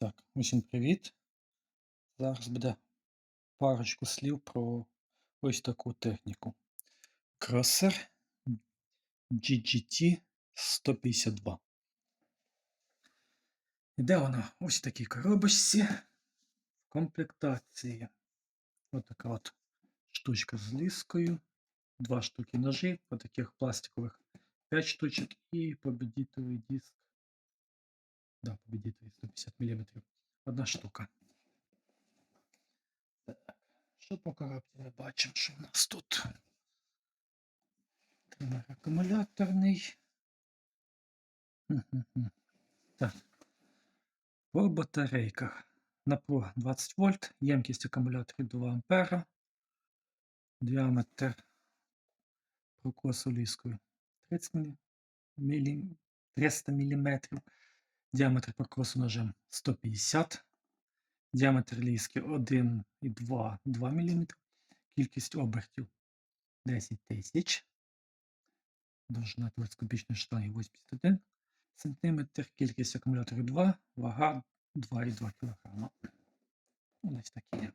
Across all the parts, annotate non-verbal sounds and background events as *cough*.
Так, усім привіт. Зараз буде парочку слів про ось таку техніку. Кросер GGT 152. Іде вона ось такій коробочці в комплектації. Ось така от штучка з ліскою. Два штуки ножі, таких пластикових 5 штучок і победітовий диск. Да, победітовий 150 мм. Одна штука. Так, що по коробці ми бачимо, що в нас тут? Тример акумуляторний. Так. По батарейках. Напруга 20 вольт, ємкість акумуляторів 2 ампера, діаметр прокосу ліскою 30 мм, 300 мм, діаметр прокосу ножем 150 Діаметр ліски 1,2 2 мм. Кількість обертів 10 тисяч. Довжина телескопічної штанги 81 см. Кількість акумуляторів 2, вага 2,2 кг. Ось такі.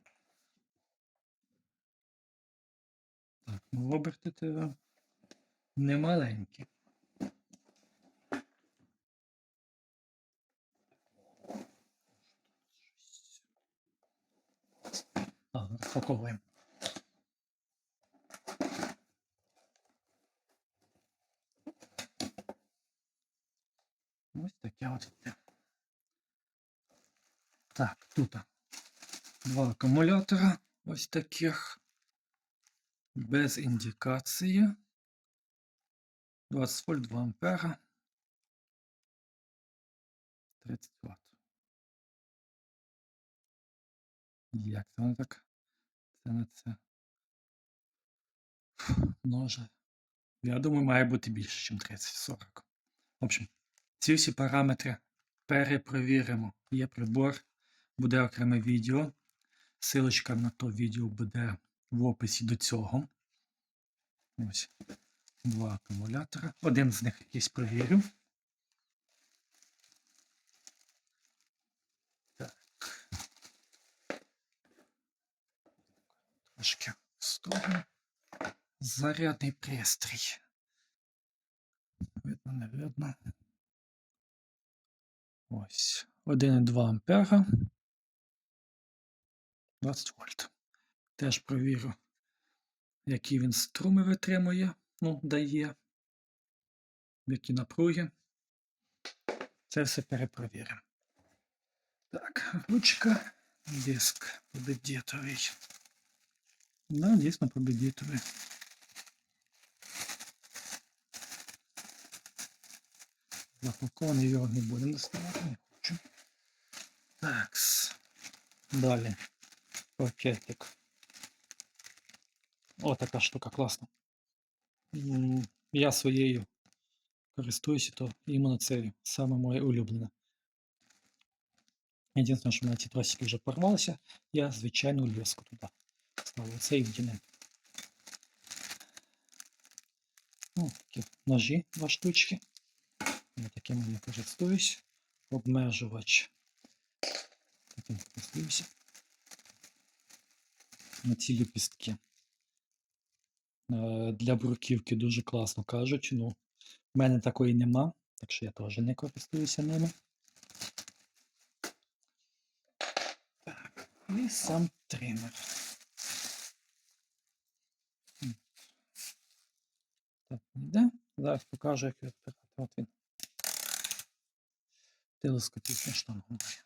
Так, ну оберти немаленькі. Розпаковуємо. Ось таке от. Так, тут два акумулятора ось таких. Без індикації. 20 вольт 2 ампера. 30 Вт. Як це воно так? Це на це. *laughs* Може. Я думаю, має бути більше, ніж 30-40. В общем, ці всі параметри перепровіримо. Є прибор, буде окреме відео. Силочка на то відео буде в описі до цього. Ось два акумулятора. Один з них якийсь провірю. Трошки в сторону. Зарядний пристрій. Видно, не видно. Ось. 1,2 ампера. 20 вольт. Теж провірю, які він струми витримує, ну, дає, які напруги. Це все перепровіримо. Так, ручка, диск победітовий. Да, дійсно победітовий. Запакований його не будемо доставати, не хочу. Так. Далі. Пакетик. О, така штука класна. М, Я своєю користуюся, то іменно це саме моє улюблене. Єдине, що в мене ці тросики вже порвалися, я звичайну леску туди Ставлю. Це і вдіне. Ну, такі ножі, два штучки. Я такими я користуюсь. Обмежувач. Таким користуюся. На ці ліпістки. Е, Для бруківки дуже класно кажуть. Ну, в мене такої нема, так що я теж не користуюся ними. Так, і сам тример. Так, не йде. Зараз покажу, як відпирати. От він. Телескопічна штанга має.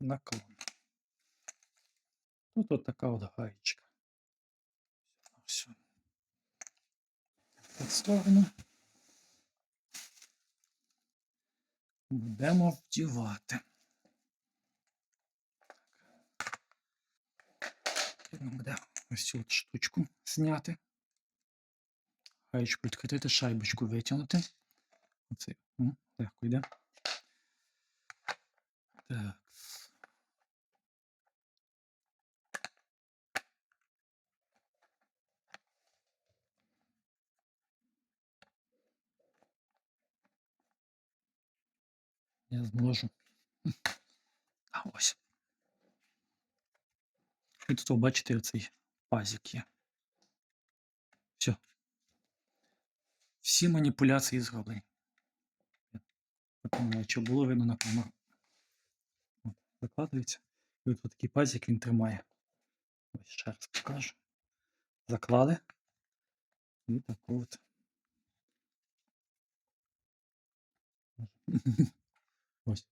Наклон. Тут от така от гаєчка. Все. В сторону. Будемо вдівати. Потрібно буде ось цю от штучку зняти. Гаєчку відкрити, шайбочку витягнути. Оце м, легко йде. Так. Я зможу. А ось. І тут бачите оцей пазик є. Все. Всі маніпуляції зроблені. Чи було видно на камеру. От, Викладається. І от такий пазик він тримає. Ось ще раз покажу. Заклали. І так от. *laughs* Ось.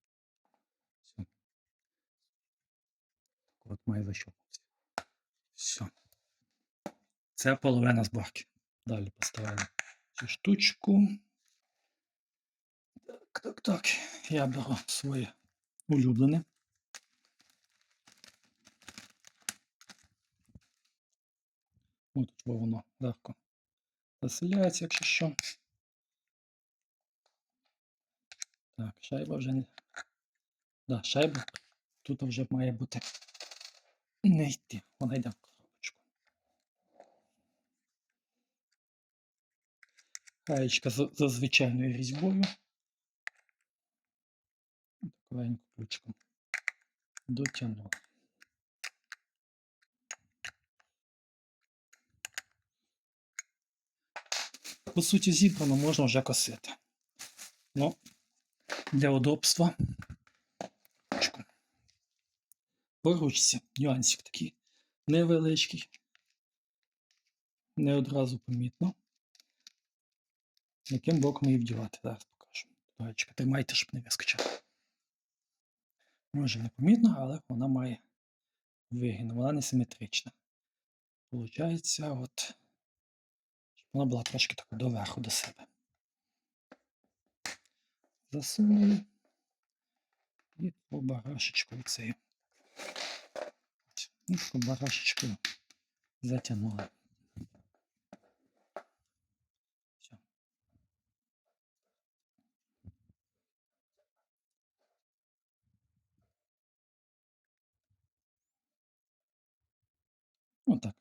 Все. Так от має защелкнутися. Все. Це половина зборки. Далі поставимо цю штучку. Так, так, так. Я беру своє улюблене. От бо воно легко заселяється, якщо що. Так, шайба вже не. Да, шайба тут вже має бути не йти. Вона йде в коробочку. Гаєчка за звичайною різьбою. Таковенько ключком. Дотягнула. По суті, зібрано можна вже косити. Ну, для удобства. По нюансик такий невеличкий. Не одразу помітно. Яким боком її вдівати? Зараз покажу. Гаєчка, тримайте, щоб не вискочила. Може не помітно, але вона має вигін. Вона не симетрична. Получається, от, щоб вона була трошки так доверху до себе. Засунули і по барашечку цею. І по барашечку затягнули. Все. Отак.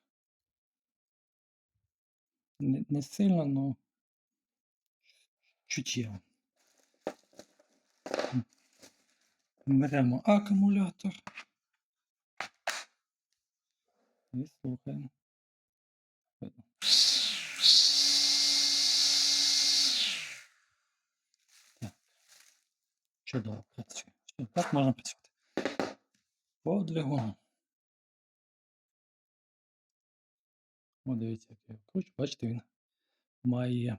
Не, не сильно, але чуттєво. Беремо акумулятор і слухаємо. Так. Чудово працює. Так можна працювати. По. О, дивіться, як я кручу. Бачите, він має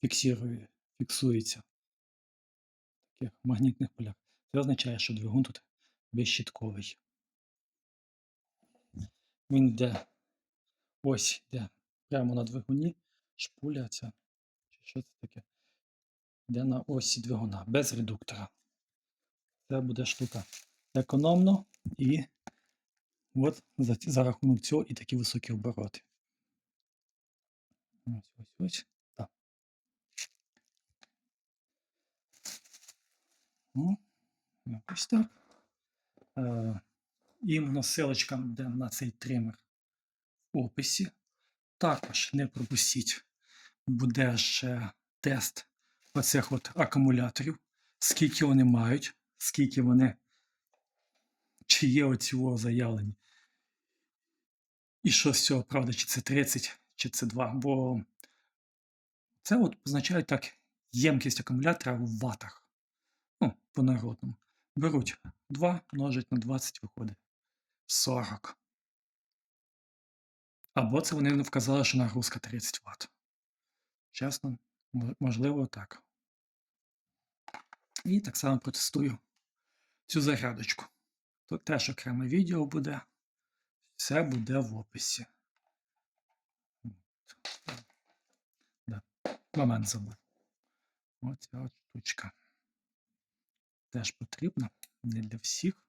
фіксує, фіксується в таких магнітних полях. Це означає, що двигун тут безщітковий. Він йде ось йде прямо на двигуні, шпуля чи що це таке, йде на осі двигуна без редуктора. Це буде штука економно і от за, за рахунок цього і такі високі обороти. Ось ось ось. Так. Ну, якось так. Е, іменно силочка буде на цей тример в описі. Також не пропустіть, буде ще тест оцих от акумуляторів, скільки вони мають, скільки вони, чи є оці о заявлені. І що з цього, правда, чи це 30, чи це 2. Бо це от позначає так ємкість акумулятора в ватах. Ну, по народному. Беруть 2, множать на 20, виходить 40. Або це вони вказали, що нагрузка 30 Вт. Чесно, можливо, так. І так само протестую цю зарядочку. Тут теж окреме відео буде. Все буде в описі. Да. Момент забув. Оця от штучка. Теж потрібна. Не для всіх.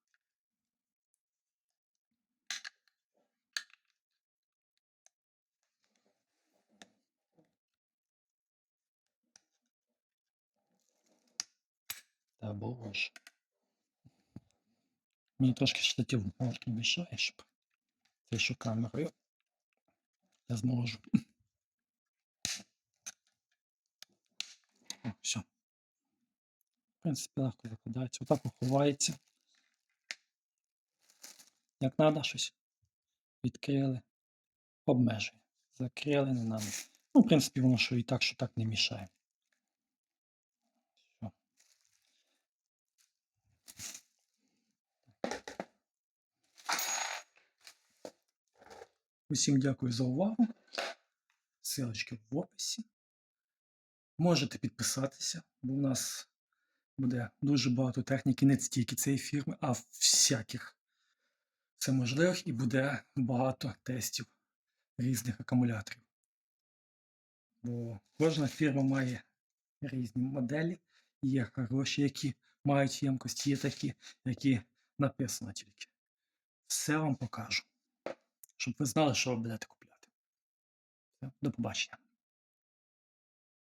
Та боже. Мені трошки штатив мовки мішає, щоб це шикарна гри. Я зможу. О, все. В принципі, легко закладається. Отак поховається. Як треба щось, відкрили, обмежує. Закрили, не надо. Ну, в принципі, воно що і так, що так не мішає. Усім дякую за увагу. Силочки в описі. Можете підписатися, бо у нас буде дуже багато техніки, не тільки цієї фірми, а всяких всеможливих і буде багато тестів різних акумуляторів. Бо кожна фірма має різні моделі. Є хороші, які мають ємкость, є такі, які написано тільки. Все вам покажу. Щоб ви знали, що ви будете купляти. До побачення.